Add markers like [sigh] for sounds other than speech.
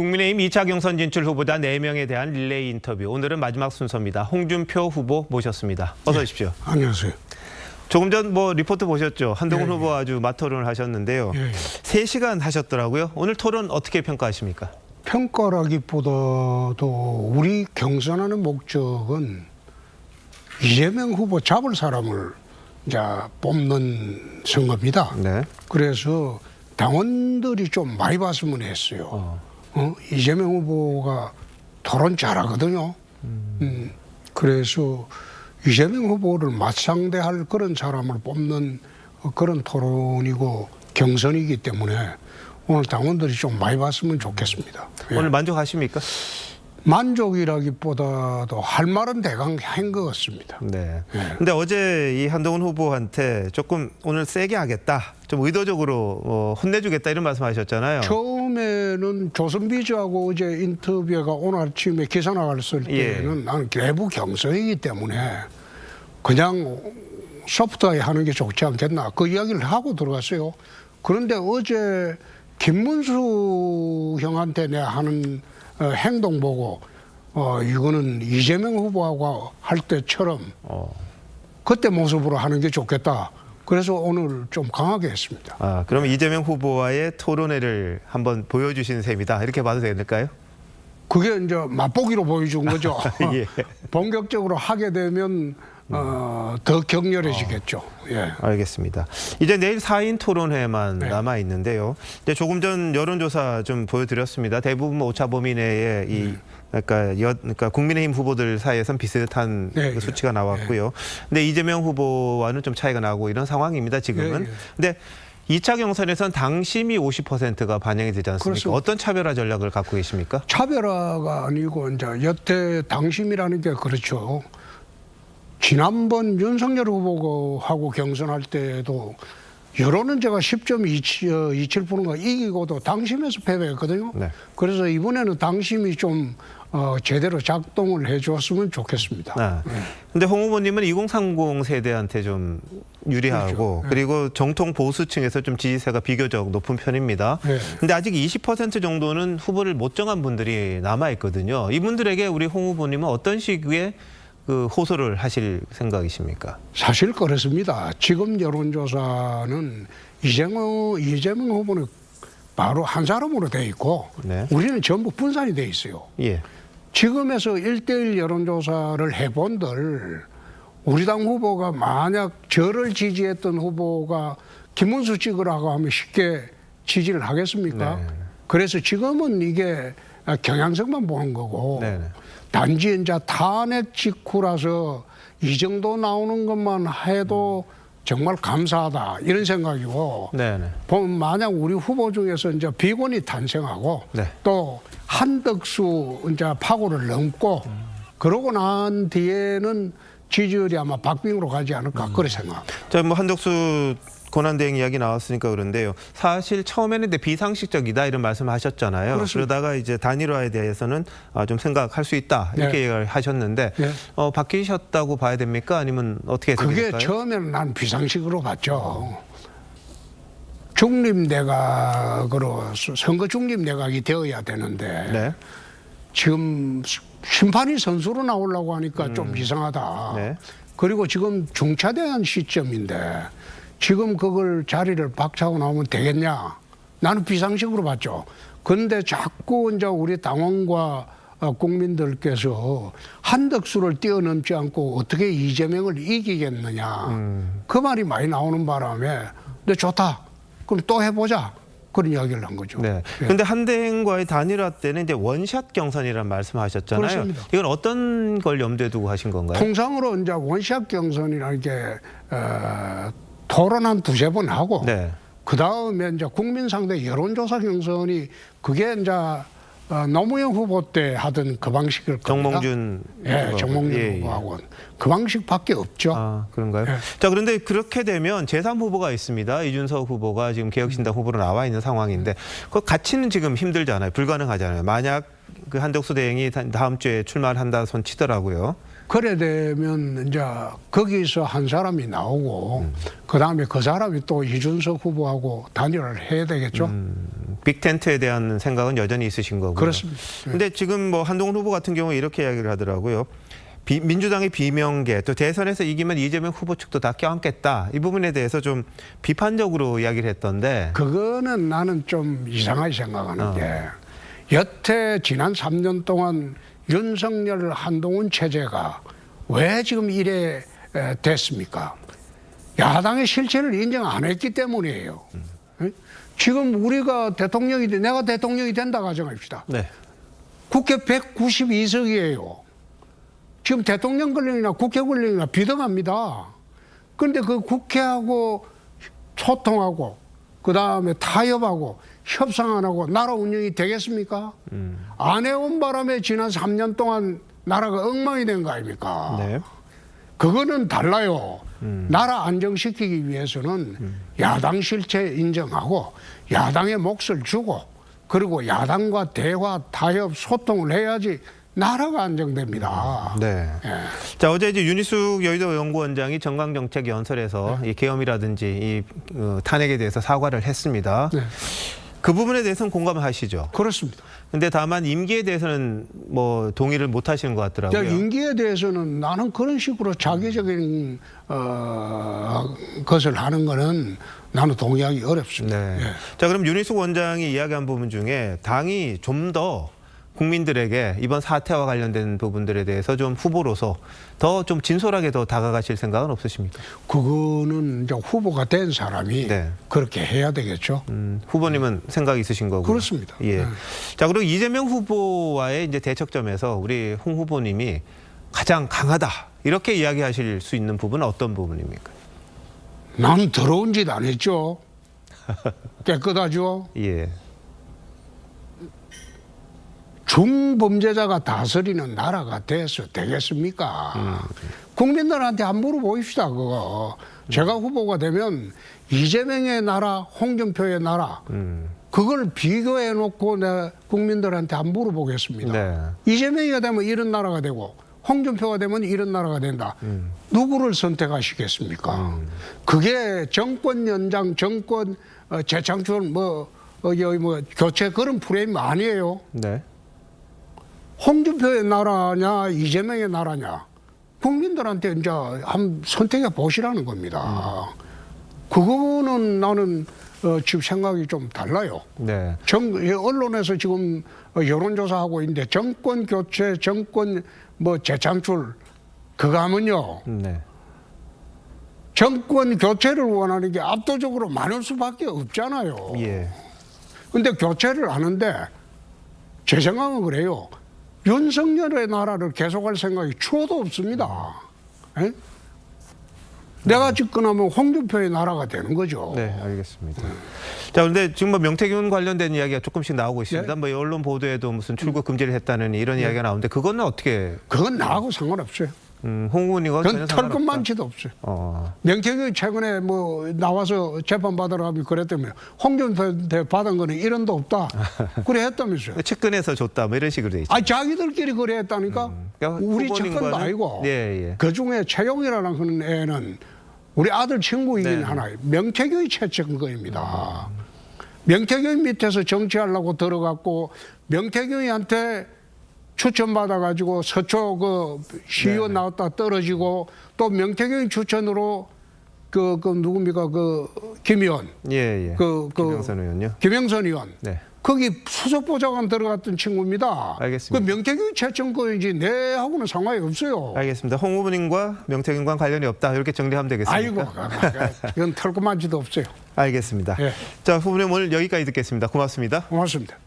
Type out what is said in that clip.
국민의힘 2차 경선 진출 후보자 4명에 대한 릴레이 인터뷰. 오늘은 마지막 순서입니다. 홍준표 후보 모셨습니다. 어서 오십시오. 안녕하세요. 조금 전 뭐 리포트 보셨죠? 한동훈 예, 예. 후보 아주 맞토론을 하셨는데요. 예, 예. 3시간 하셨더라고요. 오늘 토론 어떻게 평가하십니까? 평가라기보다도 우리 경선하는 목적은 이재명 후보 잡을 사람을 이제 뽑는 선거입니다. 네. 그래서 당원들이 좀 많이 봤으면 했어요. 어. 어, 이재명 후보가 토론 잘하거든요. 음, 그래서 이재명 후보를 맞상대할 그런 사람을 뽑는 어, 그런 토론이고 경선이기 때문에 오늘 당원들이 좀 많이 봤으면 좋겠습니다. 예. 오늘 만족하십니까? 만족이라기보다도 할 말은 대강 한 것 같습니다. 네. 예. 근데 어제 이 한동훈 후보한테 조금 오늘 세게 하겠다. 좀 의도적으로 어, 혼내주겠다 이런 말씀하셨잖아요. 처음에는 조선비즈하고 어제 인터뷰가 오늘 아침에 기사 나갔을 예. 때는 나는 내부 경선이기 때문에 그냥 소프트하게 하는 게 좋지 않겠나 그 이야기를 하고 들어갔어요. 그런데 어제 김문수 형한테 내가 하는 어, 행동 보고 어, 이거는 이재명 후보하고 할 때처럼 어. 그때 모습으로 하는 게 좋겠다. 그래서 오늘 좀 강하게 했습니다. 아, 그럼 이재명 후보와의 토론회를 한번 보여주신 셈이다. 이렇게 봐도 될까요? 그게 이제 맛보기로 보여준 거죠. [laughs] 예. [laughs] 본격적으로 하게 되면 어, 더 격렬해지겠죠. 예. 알겠습니다. 이제 내일 4인 토론회만 네. 남아 있는데요. 이제 조금 전 여론조사 좀 보여드렸습니다. 대부분 뭐 오차 범위 내에 이 그러니까, 여, 그러니까 국민의힘 후보들 사이에선 비슷한 네, 그 예. 수치가 나왔고요. 근데 이재명 후보와는 좀 차이가 나고 이런 상황입니다. 지금은. 예, 예. 근데 2차 경선에선 당심이 50%가 반영이 되지 않습니까? 그렇습니다. 어떤 차별화 전략을 갖고 계십니까? 차별화가 아니고 이제 여태 당심이라는 게 그렇죠. 지난번 윤석열 후보하고 경선할 때도 여론은 제가 10.27%가 이기고도 당심에서 패배했거든요. 네. 그래서 이번에는 당심이 좀 어, 제대로 작동을 해줬으면 좋겠습니다. 아, 근데 홍 후보님은 2030 세대한테 좀 유리하고 그렇죠. 그리고 정통 보수층에서 좀 지지세가 비교적 높은 편입니다. 네. 근데 아직 20% 정도는 후보를 못 정한 분들이 남아 있거든요. 이분들에게 우리 홍 후보님은 어떤 식의 그 호소를 하실 생각이십니까? 사실 그렇습니다. 지금 여론조사는 이재명, 이재명 후보는 바로 한 사람으로 돼 있고 네. 우리는 전부 분산이 돼 있어요. 예. 지금에서 일대일 여론조사를 해본들 우리 당 후보가 만약 저를 지지했던 후보가 김문수 찍으라고 하면 쉽게 지지를 하겠습니까? 네. 그래서 지금은 이게 경향성만 보는 거고 네, 네. 단지 이제 탄핵 직후라서 이 정도 나오는 것만 해도 정말 감사하다 이런 생각이고 네, 네. 보면 만약 우리 후보 중에서 이제 비건이 탄생하고 네. 또 한덕수 이제 파고를 넘고 그러고 난 뒤에는 지지율이 아마 박빙으로 가지 않을까 그렇게 생각합니다. 자, 뭐 한덕수 권한대행 이야기 나왔으니까 그런데요. 사실 처음에는 근데 비상식적이다 이런 말씀하셨잖아요. 그렇습니다. 그러다가 이제 단일화에 대해서는 아, 좀 생각할 수 있다 이렇게 네. 얘기를 하셨는데 네. 어, 바뀌셨다고 봐야 됩니까? 아니면 어떻게 해석이 그게 될까요? 처음에는 난 비상식으로 봤죠. 중립내각으로 선거 중립내각이 되어야 되는데 네. 지금 심판이 선수로 나오려고 하니까 좀 이상하다. 음. 네. 그리고 지금 중차대한 시점인데 지금 그걸 자리를 박차고 나오면 되겠냐? 나는 비상식으로 봤죠. 근데 자꾸 이제 우리 당원과 어, 국민들께서 한덕수를 뛰어넘지 않고 어떻게 이재명을 이기겠느냐. 음. 그 말이 많이 나오는 바람에 근데 좋다. 그럼 또 해보자. 그런 이야기를 한 거죠. 네. 예. 근데 한대행과의 단일화 때는 이제 원샷 경선이라는 말씀하셨잖아요. 그렇습니다. 이건 어떤 걸 염두에 두고 하신 건가요? 통상으로 이제 원샷 경선이라는 게 어, 토론 한 두세 번 하고 네. 그 다음에 이제 국민 상대 여론조사 경선이 그게 이제 어, 노무현 후보 때 하던 그 방식일 겁니다. 정몽준 예, 후보하고. 정몽준 예, 예. 후보하고는 그 방식밖에 없죠. 아, 그런가요? 예. 자, 그런데 그렇게 되면 제3 후보가 있습니다. 이준석 후보가 지금 개혁신당 후보로 나와 있는 상황인데 그 같이는 지금 힘들잖아요. 불가능하잖아요. 만약 그 한덕수 대행이 다- 다음 주에 출마를 한다 손 치더라고요. 그래 되면 이제 거기서 한 사람이 나오고 그 다음에 그 사람이 또 이준석 후보하고 단일화를 해야 되겠죠. 빅텐트에 대한 생각은 여전히 있으신 거고요. 그렇습니다. 네. 근데 지금 뭐 한동훈 후보 같은 경우 이렇게 이야기를 하더라고요. 비- 민주당의 비명계 또 대선에서 이기면 이재명 후보 측도 다 껴안겠다 이 부분에 대해서 좀 비판적으로 이야기를 했던데 그거는 나는 좀 이상하게 생각하는 어. 게 여태 지난 3년 동안 윤석열 한동훈 체제가 왜 지금 이래 에, 됐습니까? 야당의 실체를 인정 안 했기 때문이에요. 에? 지금 우리가 대통령이 돼- 내가 대통령이 된다 가정합시다. 네. 국회 192석이에요. 지금 대통령 권력이나 국회 권력이나 비등합니다. 그런데 그 국회하고 소통하고 그 다음에 타협하고 협상 안 하고 나라 운영이 되겠습니까? 안 해온 바람에 지난 3년 동안 나라가 엉망이 된 거 아닙니까? 네. 그거는 달라요. 나라 안정시키기 위해서는 야당 실체 인정하고 야당의 몫을 주고 그리고 야당과 대화, 타협, 소통을 해야지 나라가 안정됩니다. 네. 예. 자 어제 이제 윤희숙 여의도 연구원장이 정강 정책 연설에서 이 계엄이라든지 이 어, 탄핵에 대해서 사과를 했습니다. 네. 그 부분에 대해서는 공감하시죠. 그렇습니다. 근데 다만 임기에 대해서는 뭐 동의를 못 하시는 것 자, 같더라고요. 임기에 대해서는 나는 그런 식으로 자기적인 어, 것을 하는 거는 나는 동의하기 어렵습니다. 네. 예. 자 그럼 윤희숙 원장이 이야기한 부분 중에 당이 좀더 국민들에게 이번 사태와 관련된 부분들에 대해서 좀 후보로서 더 좀 진솔하게 더 다가가실 생각은 없으십니까? 그거는 이제 후보가 된 사람이 네. 그렇게 해야 되겠죠. 음, 후보님은 생각이 있으신 거고. 그렇습니다. 예. 네. 자 그리고 이재명 후보와의 이제 대척점에서 우리 홍 후보님이 가장 강하다 이렇게 이야기하실 수 있는 부분은 어떤 부분입니까? 나는 더러운 짓 안 했죠. [laughs] 깨끗하죠. 예. 중범죄자가 다스리는 나라가 돼서 되겠습니까? 국민들한테 한 물어보십시다, 그거. 제가 후보가 되면 이재명의 나라, 홍준표의 나라, 음. 그걸 비교해 놓고 내 국민들한테 한 물어보겠습니다. 네. 이재명이가 되면 이런 나라가 되고 홍준표가 되면 이런 나라가 된다. 누구를 선택하시겠습니까? 그게 정권 연장, 정권 어, 재창출 뭐 어, 여기 뭐 교체 그런 프레임 아니에요. 네. 홍준표의 나라냐 이재명의 나라냐 국민들한테 이제 한번 선택해 보시라는 겁니다. 그거는 나는 어, 지금 생각이 좀 달라요. 네. 정, 이 언론에서 지금 어, 여론조사하고 있는데 정권 교체, 정권 뭐 재창출 그거 하면요 네. 정권 교체를 원하는 게 압도적으로 많을 수밖에 없잖아요. 예. 근데 교체를 하는데 제 생각은 그래요. 윤석열의 나라를 계속할 생각이 추호도 없습니다. 에? 내가 집권하면 홍준표의 나라가 되는 거죠. 네, 알겠습니다. 자, 그런데 지금 뭐 명태균 관련된 이야기가 조금씩 나오고 있습니다. 네. 뭐 언론 보도에도 무슨 출국 금지를 했다는 이런 이야기가 나오는데 그거는 어떻게 그건 나하고 상관없어요. 음, 홍 의원이가 그건 전혀 털 상관없다. 것만치도 없어요. 어. 명태균이 최근에 뭐 나와서 재판 받으러 가면 그랬다며 홍준표한테 받은 거는 1원도 없다. [laughs] 그래 했다면서요. 측근에서 줬다 뭐 이런 식으로 돼 있죠. 아 자기들끼리 그래 했다니까. 그러니까 우리 측근도 아니고. 예, 예. 그 중에 최용이라는 그런 애는 우리 아들 친구이긴 네. 하나요. 명태균이 채찍은 거입니다. 명태균 밑에서 정치하려고 들어갔고 명태균이한테 추천받아 가지고 서초 그 시의원 네, 나왔다 떨어지고 또 명태균 추천으로 그, 그 누굽니까 그 김의원 예, 예. 그, 그 김영선 의원요. 김영선 의원 네. 거기 수석보좌관 들어갔던 친구입니다. 알겠습니다. 그 명태균 채점거인지 내하고는 상관이 없어요. 알겠습니다. 홍 후보님과 명태균과 관련이 없다 이렇게 정리하면 되겠습니다. 아이고, 이건 털고만지도 없어요. 알겠습니다. 예. 자, 후보님 오늘 여기까지 듣겠습니다. 고맙습니다. 고맙습니다.